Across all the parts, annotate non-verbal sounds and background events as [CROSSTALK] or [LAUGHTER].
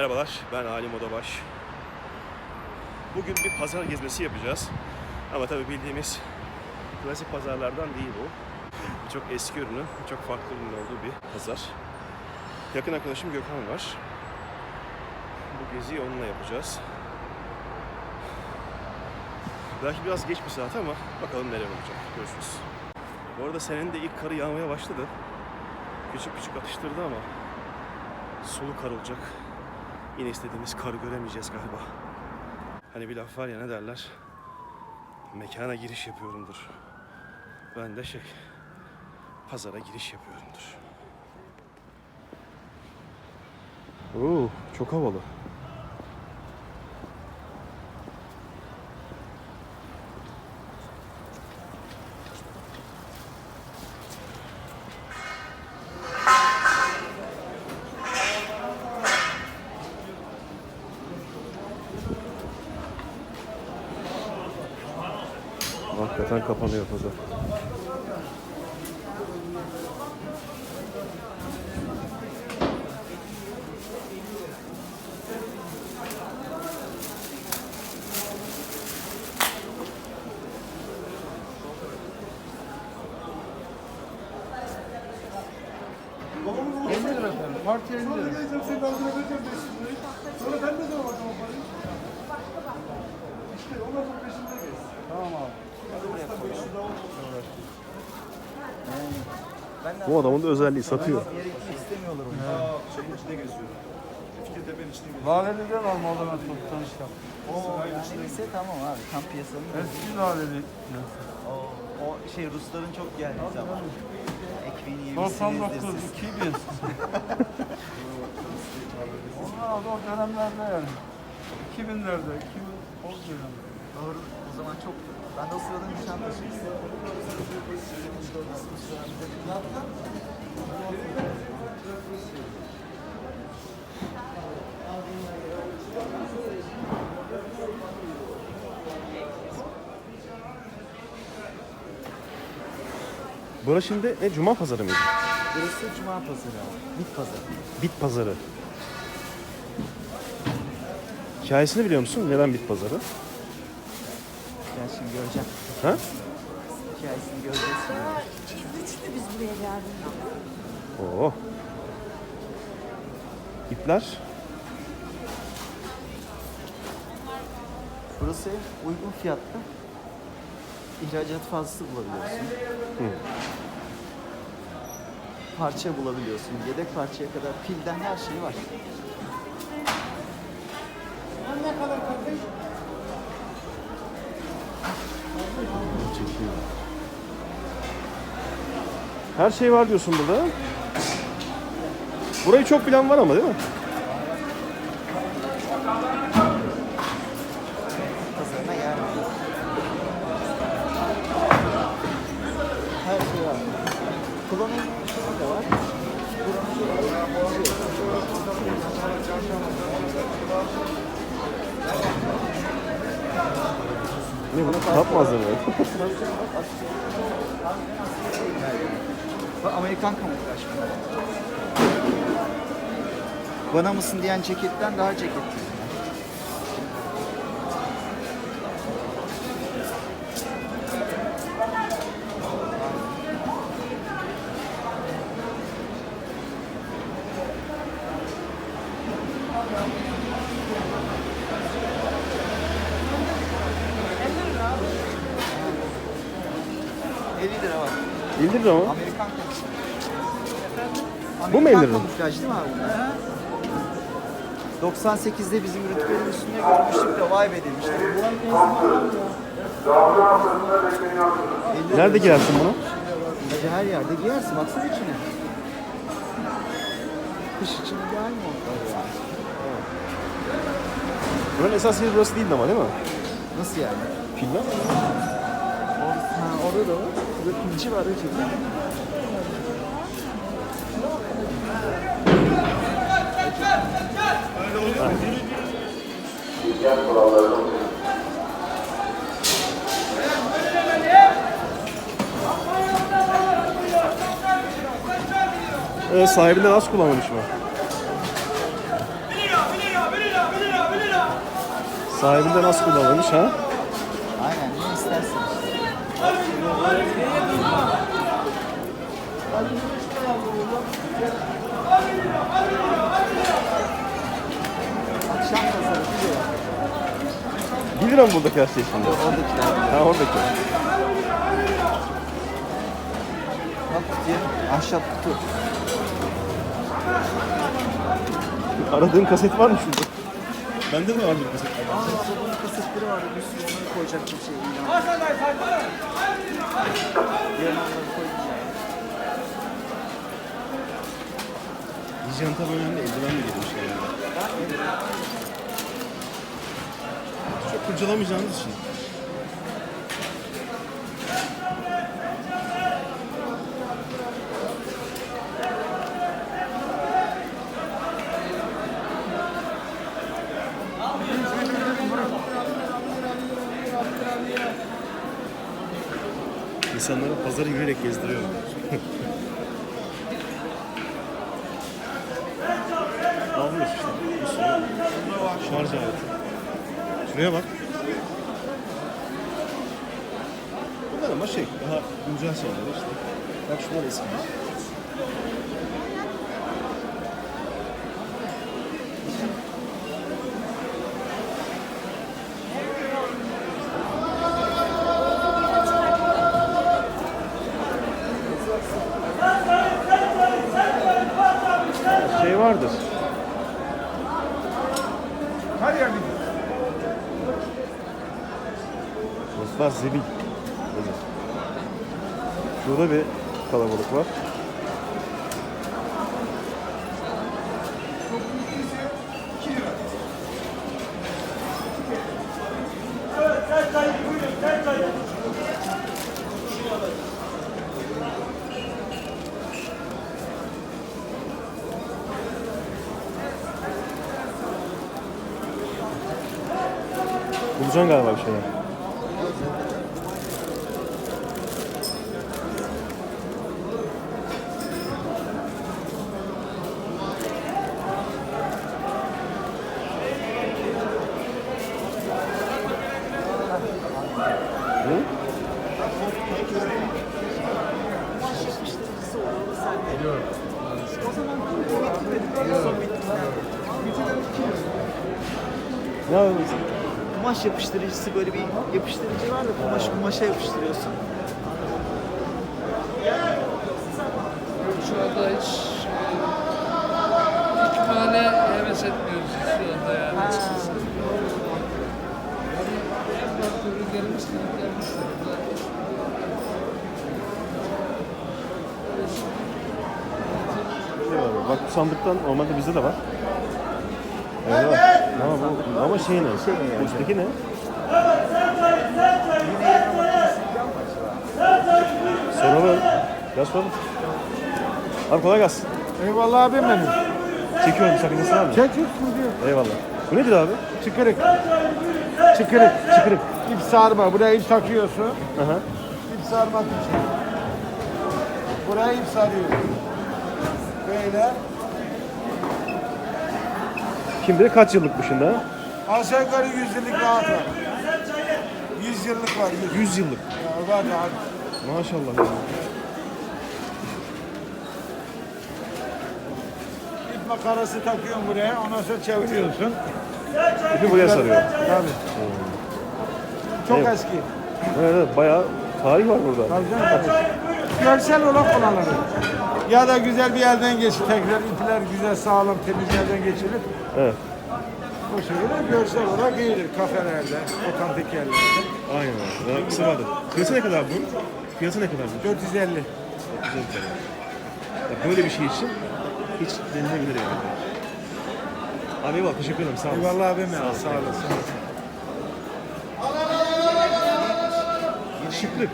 Merhabalar, ben Ali Modabaş. Bugün bir pazar gezmesi yapacağız. Ama tabii bildiğimiz klasik pazarlardan değil bu. Çok eski ürünün, çok farklı ürünün olduğu bir pazar. Yakın arkadaşım Gökhan var. Bu geziyi onunla yapacağız. Belki biraz geç bir saat ama bakalım neler olacak. Görüşürüz. Bu arada senenin de ilk karı yağmaya başladı. Küçük küçük atıştırdı ama sulu kar olacak. Yine istediğimiz karı göremeyeceğiz galiba. Hani bir laf var ya ne derler? Mekana giriş yapıyorumdur. Ben de şey, pazara giriş yapıyorumdur. Oo, çok havalı. Hakikaten kapanıyor pazar. Parti 50 lira. Sonra ben de zaman o parayı. İşte ondan sonra peşinde gez. Tamam abi. Bu adamın da özelliği satıyor. İstemiyorlar onu. Şeyin içinde geziyorum. Fikirtepe'nin içinde geziyorum. Laleli'den almalı ben toptan işte. O yani ise tamam abi. Tam piyasanın Eski Laleli. o, o şey Rusların çok geldiği zaman. Ekmeğini 99, yemişsiniz 2000. Onlar da o dönemlerde yani. 2000'lerde, 2000 o dönem. Doğru. O zaman çok. Ben de o sırada Nişantaşı'yım. Burası şimdi ne? Cuma pazarı mıydı? Burası Cuma Pazarı abi. Bit Pazarı. Bit pazarı. Hikayesini biliyor musun? Neden bit pazarı? Göreceğim. Ha? Hikayesini göreceğiz. Üçlü biz buraya geldik. Oo. İpler. Burası uygun fiyatlı. İhracat fazlası bulabiliyorsun. Parça bulabiliyorsun. Yedek parçaya kadar pilden her şey var. Her şey var diyorsun burada. Burayı çok bilen var ama değil mi? Pazarına yer var. Her şey var. Kullanılmayan de var. Ne bu? Kitap malzemeleri. Amerikan kamuflaj. Bana mısın diyen ceketten daha ceketli. ...50 lira var. 50 lira mı? Bu mu 50 lira? kamuflaj değil mi abi bunlar? 98'de bizim ürüntülerin üstünde görmüştük de vay be demiştik. 50 Nerede giyersin bunu? Gece her yerde giyersin baksana içine. Kış için ideal mi oldu? Buranın esas yeri burası değildi ama değil mi? Nasıl yani? Filmler. Ha, orada da var. Burada pinçi var gerçekten. Ee, sahibinden az kullanmış mı? Sahibinden az kullanmış ha? 1 lira mı buradaki her şey şimdi? Oradakiler. Ha oradaki. Bak kutuya. Ahşap kutu. Aradığın kaset var mı şurada? Bende de var bir kaset. Aa sabun kasetleri vardı. Bir sürü onları koyacak bir şey. Diğer onları koyacağım. Hijyen tabi önemli. Eldiven de girmiş yani. Çok kurcalamayacağınız için. İnsanları pazarı yürüyerek gezdiriyor. Almış [LAUGHS] işte. Bir şarj aleti. Şuraya bak. Bunlar ama şey, daha güncel şeyler işte. Bak şunlar eski. Şey vardır. Her yer bir Ruslar zebil. Şurada bir kalabalık var. Bulacaksın galiba bir şeyler. Hı? Yapıyorsun? Kumaş yapıştırıcısı böyle bir yapıştırıcı var da kumaş kumaşa yapıştırıyorsun. Şu anda hiç e, ikmale heves etmiyoruz şu anda yani. açıkçası. Yani farklı ürünlerimiz. Şey var bak. Bu sandıktan normalde bizde de var. Evet, var. Ama, bu, ama şey ne? Şey ne yani? Üstteki ne? Soralım. Gel soralım. Abi kolay gelsin. Eyvallah abim benim. Çekiyorum sakıncası var mı? Çek üstünü diyor. Eyvallah. Bu nedir abi? Çıkırık. Çıkırık. Çıkırık. İp sarma. Buraya ip takıyorsun. Aha. İp sarmak için. Buraya ip sarıyor. Böyle. Kim bilir kaç yıllık bu şimdi ha? Aşağı yukarı 100 yıllık rahat var. 100 yıllık var. 100. 100 yıllık. Ya var ya. Maşallah. ya. İp makarası takıyorsun buraya. Ondan sonra çeviriyorsun. İpi buraya sarıyor. Tabii. Çok Evet. eski. Evet, evet bayağı tarih var burada. Tabii canım, tabii. Görsel olarak kullanılır. Ya da güzel bir yerden geçir. Tekrar ipler güzel sağlam temiz yerden geçirir. Evet. O şekilde görsel olarak iyidir kafelerde, otantik yerlerde. Aynen öyle. Daha kısa vardı. Fiyatı ne kadar bunun? Fiyatı ne kadar bu? 450. Güzel bir tane. Ya böyle bir şey için hiç denilebilir yani. Abi eyvallah teşekkür ederim sağ olasın. Eyvallah abim ya sağ olasın. Şıklık,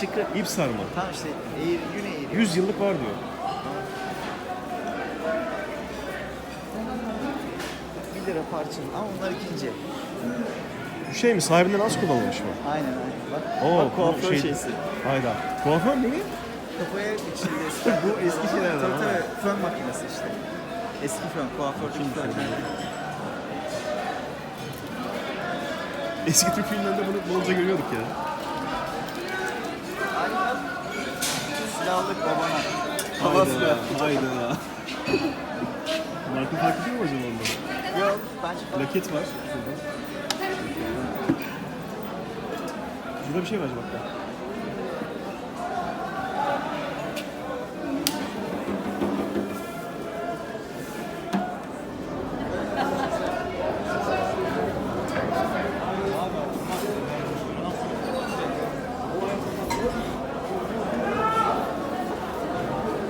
Çıkır. ip sarma. Tam işte eğir, yün eğiriyor. 100 yıllık var diyor. 1 lira parçalı ama onlar ikinci. Bu şey mi? Sahibinden az kullanılmış mı? Aynen aynen. Bak, Oo, bak kuaför şey- şeysi. Hayda. Kuaför mü? Kafaya içinde eski. [LAUGHS] Bu eski şeylerden Tabii tabii. Fön makinesi işte. Eski fön, kuaför fön. Eski Türk filmlerinde bunu bolca görüyorduk ya. Silahlık babana. Hayda. Hayda. Marka fark ediyor mu acaba onda? Yok bence fark Plaket var şurada. Şurada bir şey var bak.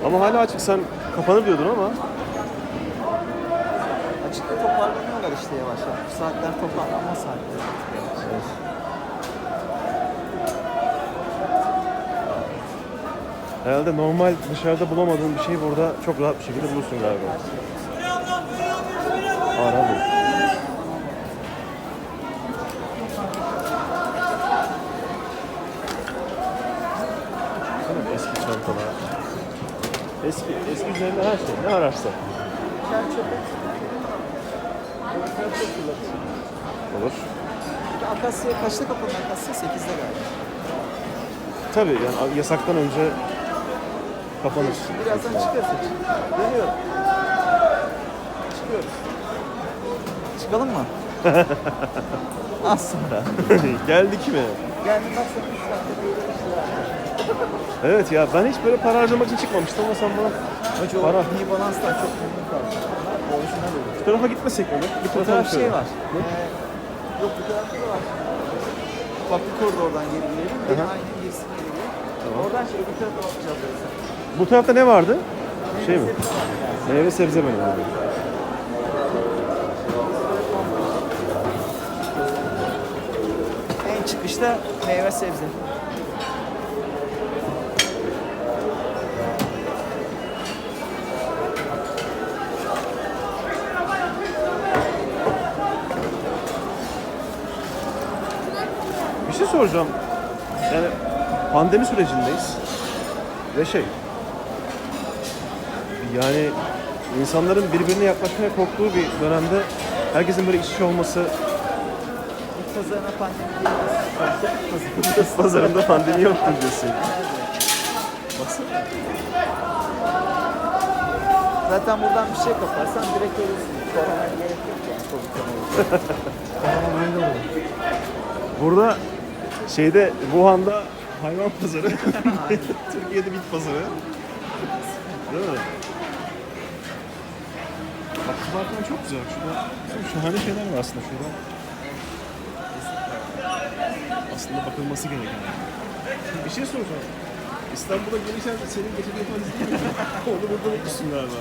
Ama hala açık sen kapanır diyordun ama. Açıkta toparlanıyorlar işte yavaş yavaş. Bu saatler toparlanma saatleri. Herhalde normal dışarıda bulamadığın bir şeyi burada çok rahat bir şekilde bulursun galiba. Ara bu. Baksana Eski çantalar. Eski, eski üzerinde her şey. Ne ararsan. Olur. Akasya kaçta kapanıyor Akasya? 8'de galiba. Tabii yani yasaktan önce kapanır. Birazdan çıkarız. Dönüyorum. Çıkıyoruz. Çıkalım mı? [LAUGHS] Az sonra. Geldik mi? Geldim bak sen 3 dakikada yürüyorsun. Evet ya ben hiç böyle para harcamak için çıkmamıştım ama sen bana Önce o Para. iyi balanstan çok memnun kaldım. Orijinal olur. tarafa gitmesek mi? Bir Fotoğraf şey şöyle. var. Ee, yok bu tarafta da var. Bak bu koridordan geri girelim. Bir Aha. aynı girsin geri girelim. Oradan şey öbür tarafa bakacağız. Bu tarafta ne vardı? Şey mi? Meyve sebze bölümü. abi. En çıkışta meyve sebze. Soracağım. Yani pandemi sürecindeyiz. Ve şey... Yani insanların birbirine yaklaşmaya korktuğu bir dönemde herkesin böyle iç içe olması İlk pazarına pandemi değil. [LAUGHS] Pazarı. pazarında pandemi yoktur diyorsun. Baksana. Zaten buradan bir şey kaparsan direkt ölürsün. Korona gerek yok yani Covid'den olur. Burada şeyde Wuhan'da hayvan pazarı, [LAUGHS] Türkiye'de bit pazarı. Değil mi? Bak şu çok güzel. Şurada şahane şeyler var aslında şurada. Aslında bakılması gereken. Bir şey soracağım. İstanbul'a gelirken senin getirdiğin mi? [LAUGHS] Onu burada unutmuşsun galiba.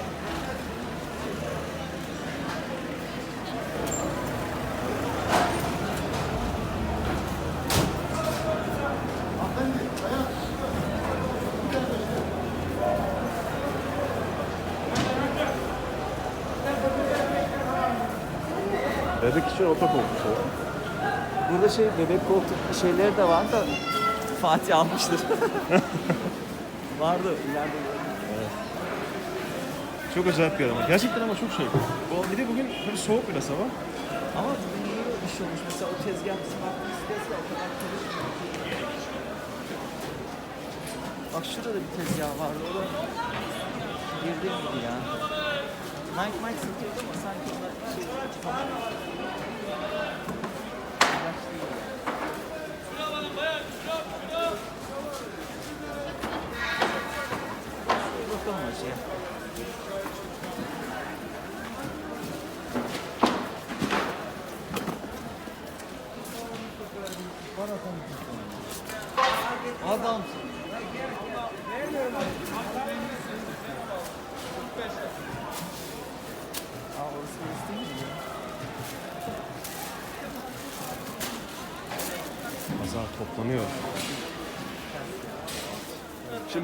Bebek için oto koltuk. Burada şey bebek koltuk şeyleri de var da Fatih almıştır. [LAUGHS] Vardı ileride gördüm. Çok acayip bir yer ama. Gerçekten ama çok şey. Bir de bugün tabii soğuk biraz hava. Ama bugün iyi bir şey olmuş. Mesela o tezgah bizim tezgah o kadar çalışmıyor. Bak şurada da bir tezgah vardı. O da girdi miydi ya? Nike Mike satıyordu ama sanki Come on.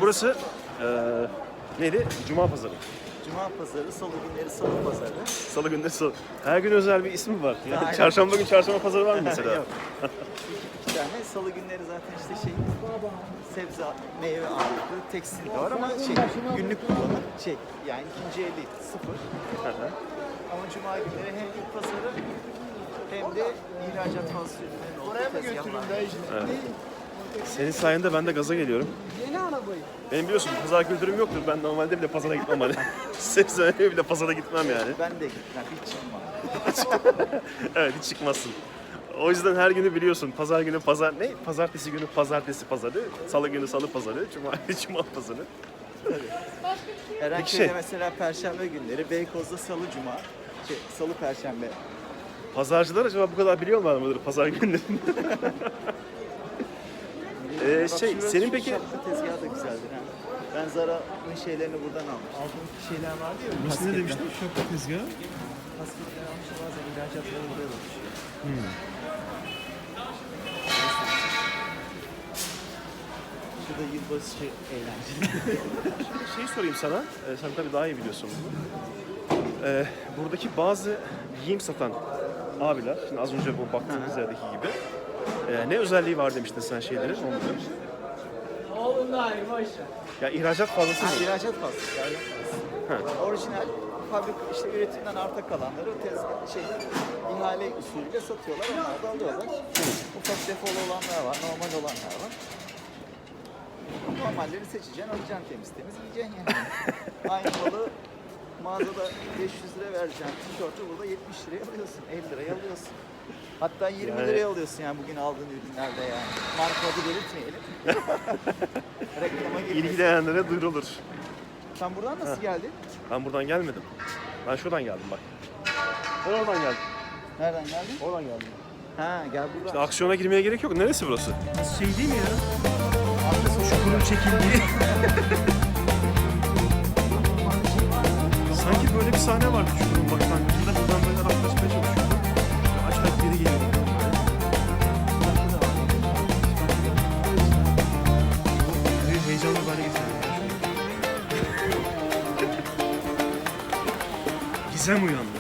Şimdi burası eee neydi? Cuma pazarı. Cuma pazarı, salı günleri salı pazarı. Salı günleri salı. Her gün özel bir ismi var. Yani Aynen. çarşamba gün çarşamba pazarı var mı [LAUGHS] mesela? Yok. İki tane salı günleri zaten işte şey sebze, meyve ağırlıklı tekstil de var ama şey günlük kullanım şey yani ikinci eli sıfır. Hı hı. Ama cuma günleri hem ilk pazarı hem de ihracat fazla ürünlerin olduğu tezgahlar. Senin sayende ben de gaza geliyorum. Benim biliyorsun pazar kültürüm yoktur. Ben normalde bile pazara gitmem hani. [LAUGHS] Sen söyleyeyim bile pazara gitmem yani. Ben de gitmem, hiç çıkmam. [LAUGHS] Evet hiç çıkmazsın. O yüzden her günü biliyorsun. Pazar günü pazar ne? Pazartesi günü pazartesi pazarı, salı günü salı pazarı, cuma [LAUGHS] cuma pazarı. Erenköy'de şey- mesela perşembe günleri, Beykoz'da salı cuma, şey, salı perşembe. Pazarcılar acaba bu kadar biliyorlar mıdır pazar günlerini? Ee, şey, senin peki şapka tezgahı da güzeldir ha. Ben Zara'nın şeylerini buradan almıştım. Aldığım şeyler vardı ya. Nasıl ne demiştin? Şapka tezgahı. Kasketler almışım bazen ihracatları buraya da düşüyor. Şurada yılbaşı şey, eğlenceli. Şey sorayım sana, ee, sen tabii daha iyi biliyorsun bunu. Ee, buradaki bazı giyim satan abiler, şimdi az önce bu baktığımız yerdeki gibi. Ee, ne özelliği var demiştin sen şeylerin? Onların. Ya ihracat fazlası mı? ihracat fazla. ihracat fazla. Orijinal fabrik işte üretimden arta kalanları tezgah şey ihale usulüyle satıyorlar. Onlar da alıyorlar. Ufak defolu olanlar var, normal olanlar var. Normalleri seçeceksin, alacaksın temiz temiz yiyeceksin yani. [LAUGHS] Aynı balı mağazada 500 lira vereceksin. Tişörtü burada 70 liraya alıyorsun, 50 liraya alıyorsun. Hatta 20 Yani- liraya alıyorsun yani bugün aldığın ürünlerde yani. Marka adı belirtmeyelim. [LAUGHS] Reklama girmesin. İlgilenenlere duyurulur. Sen buradan nasıl geldin? Ben buradan gelmedim. Ben şuradan geldim bak. Ben oradan geldim. Nereden geldin? Oradan geldim. Ha gel buradan. İşte aksiyona girmeye gerek yok. Neresi burası? Şey değil mi ya? Çukurun çekildiği. [LAUGHS] böyle bir sahne vardı çukurun başlangıcında. Buradan böyle raflaşmaya çalışıyordu. Açmak geri geliyor. Heyecanlı hale getirdim. Gizem uyandı.